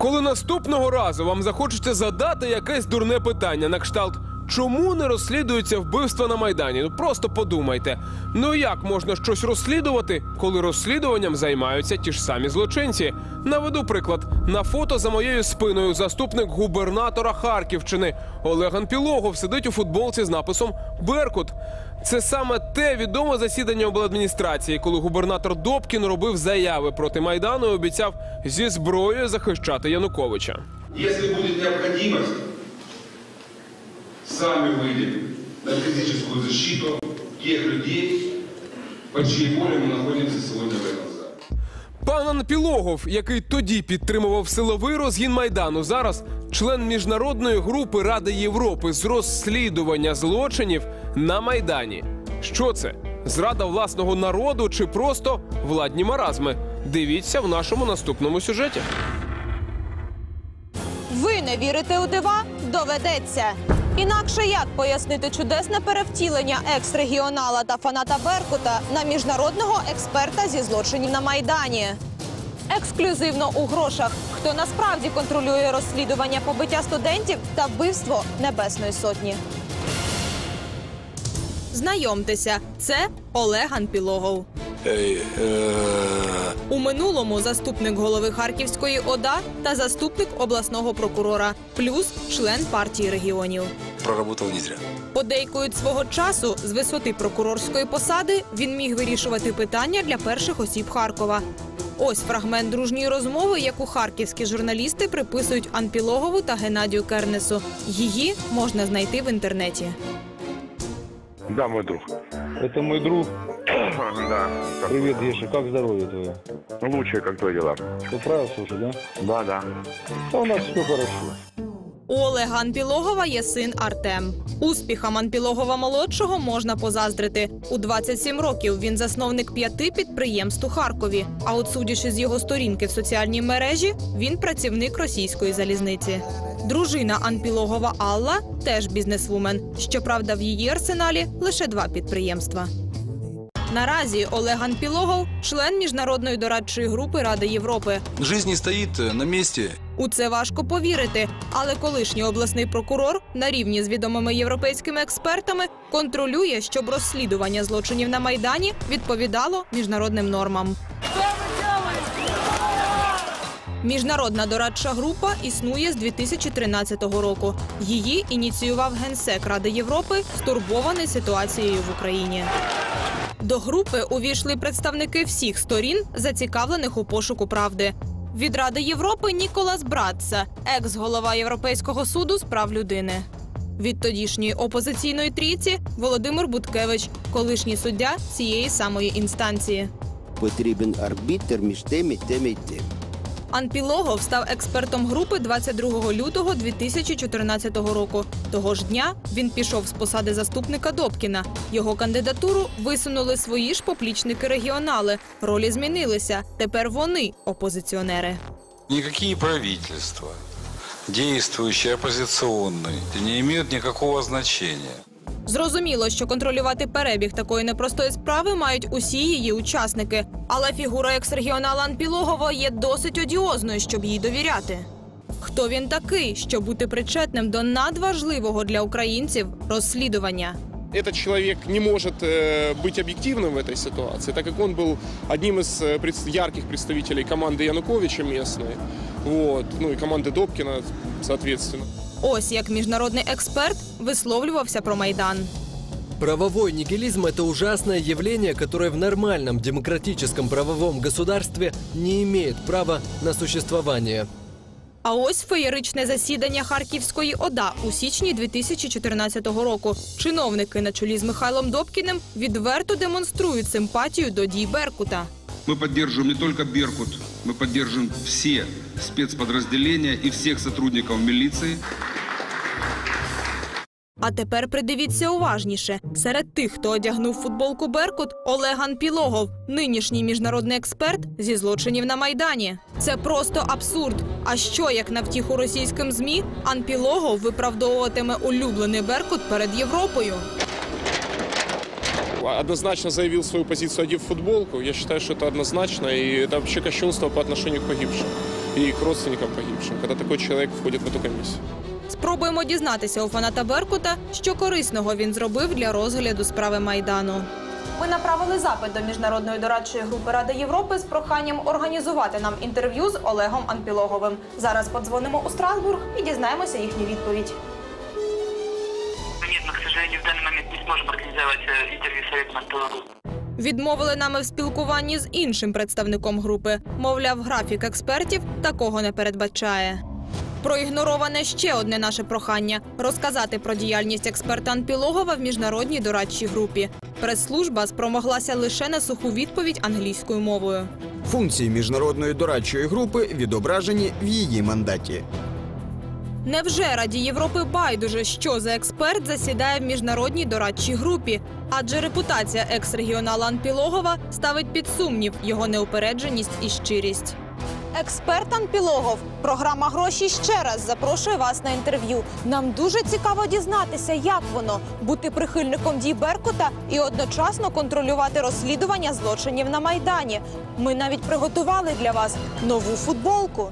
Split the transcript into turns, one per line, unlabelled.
Коли наступного разу вам захочеться задати якесь дурне питання на кшталт. Чому не розслідується вбивство на майдані? Ну просто подумайте. Ну як можна щось розслідувати, коли розслідуванням займаються ті ж самі злочинці? Наведу приклад на фото за моєю спиною заступник губернатора Харківщини Олег Анпілогов сидить у футболці з написом Беркут. Це саме те відоме засідання обладміністрації, коли губернатор Добкін робив заяви проти майдану і обіцяв зі зброєю захищати Януковича.
Если будет необходимость, сами выйдем на физическую защиту тех людей, под чьей волей мы находимся сегодня в этом зале.
Пан Анпілогов, який тоді підтримував силовий розгін майдану, зараз член міжнародної групи Ради Європи з розслідування злочинів на майдані. Що це? Зрада власного народу чи просто владні маразми? Дивіться в нашому наступному сюжеті.
Ви не вірите у дива? Доведеться. Інакше як пояснити чудесне перевтілення екс-регіонала та фаната Беркута на міжнародного експерта зі злочинів на майдані? Ексклюзивно у грошах. Хто насправді контролює розслідування побиття студентів та вбивство Небесної сотні? Знайомтеся, це Олег Анпілогов. У минулому заступник голови Харківської ОДА та заступник обласного прокурора, плюс член партії регіонів.
проработал не зря.
Подейкують свого часу з висоти прокурорської посади він міг вирішувати питання для перших осіб Харкова. Ось фрагмент дружньої розмови, яку харківські журналісти приписують Анпілогову та Геннадію Кернесу. Її можна знайти в інтернеті.
Да, мой друг.
Это мой друг.
Да.
Привет, Еша, как здоровье твое?
Лучше, как твои дела?
Поправился уже, да?
Да, да.
Да у нас все хорошо.
У Олега Анпілогова є син Артем. Успіхам Анпілогова молодшого можна позаздрити. У 27 років він засновник п'яти підприємств у Харкові. А от судячи з його сторінки в соціальній мережі, він працівник російської залізниці. Дружина Анпілогова Алла теж бізнесвумен. Щоправда, в її арсеналі лише два підприємства. Наразі Олег Анпілогов член міжнародної дорадчої групи Ради Європи.
Жизнь не стоит э, на месте.
У це важко повірити, але колишній обласний прокурор на рівні з відомими європейськими експертами контролює, щоб розслідування злочинів на майдані відповідало міжнародним нормам. Міжнародна дорадча група існує з 2013 року. Її ініціював генсек Ради Європи, стурбований ситуацією в Україні. До групи увійшли представники всіх сторін, зацікавлених у пошуку правди. Від Ради Європи Ніколас Братца, екс-голова Європейського суду з прав людини. Від тодішньої опозиційної трійці Володимир Буткевич, колишній суддя цієї самої інстанції.
потрібен арбітер між тим і тим і тим.
Анпілогов став експертом групи 22 лютого 2014 року. Того ж дня він пішов з посади заступника Добкіна. Його кандидатуру висунули свої ж поплічники регіонали. Ролі змінилися. Тепер вони опозиціонери.
Никакие правительства, действующие, оппозиционные, не имеют никакого значения.
Зрозуміло, що контролювати перебіг такої непростої справи мають усі її учасники. Але фігура екс-регіонала Анпілогова є досить одіозною, щоб їй довіряти. Хто він такий, щоб бути причетним до надважливого для українців розслідування?
Этот человек не может э, быть объективным в этой ситуации, так как он был одним из э, пред- ярких представителей команды Януковича местной, вот, ну и команды Добкина, соответственно.
Ось як міжнародний експерт висловлювався про майдан.
Правовой нигилизм – это ужасное явление, которое в нормальном демократическом правовом государстве не имеет права на существование.
А ось феєричне засідання Харківської ОДА у січні 2014 року. Чиновники на чолі з Михайлом Добкіним відверто демонструють симпатію до дій Беркута.
Мы поддерживаем не только Беркут, мы поддерживаем все спецподразделения и всех сотрудников милиции.
А тепер придивіться уважніше. Серед тих, хто одягнув футболку Беркут, Олег Анпілогов, нинішній міжнародний експерт зі злочинів на майдані. Це просто абсурд. А що як на втіху російським змі Анпілогов виправдовуватиме улюблений Беркут перед Європою?
Однозначно заявил свою позицию, одев футболку. Я считаю, что это однозначно, и это вообще кощунство по отношению к погибшим. и к родственникам погибшим, когда такой человек входит в эту комиссию.
Спробуємо дізнатися у фаната Беркута, що корисного він зробив для розгляду справи майдану. Ми направили запит до міжнародної дорадчої групи Ради Європи з проханням організувати нам інтерв'ю з Олегом Анпілоговим. Зараз подзвонимо у Страсбург і дізнаємося їхню відповідь.
Нет, мы, к сожалению, в данный момент не сможем организовать э, интервью с Советом Антологу.
Відмовили нами в спілкуванні з іншим представником групи. Мовляв, графік експертів такого не передбачає. Проігнороване ще одне наше прохання розказати про діяльність експерта Анпілогова в міжнародній дорадчій групі. Прес-служба спромоглася лише на суху відповідь англійською мовою.
Функції міжнародної дорадчої групи відображені в її мандаті.
Невже Раді Європи байдуже, що за експерт засідає в міжнародній дорадчій групі? Адже репутація екс-регіонала Анпілогова ставить під сумнів його неупередженість і щирість. Експерт Анпілогов, програма гроші ще раз запрошує вас на інтерв'ю. Нам дуже цікаво дізнатися, як воно бути прихильником дій Беркута і одночасно контролювати розслідування злочинів на майдані. Ми навіть приготували для вас нову футболку.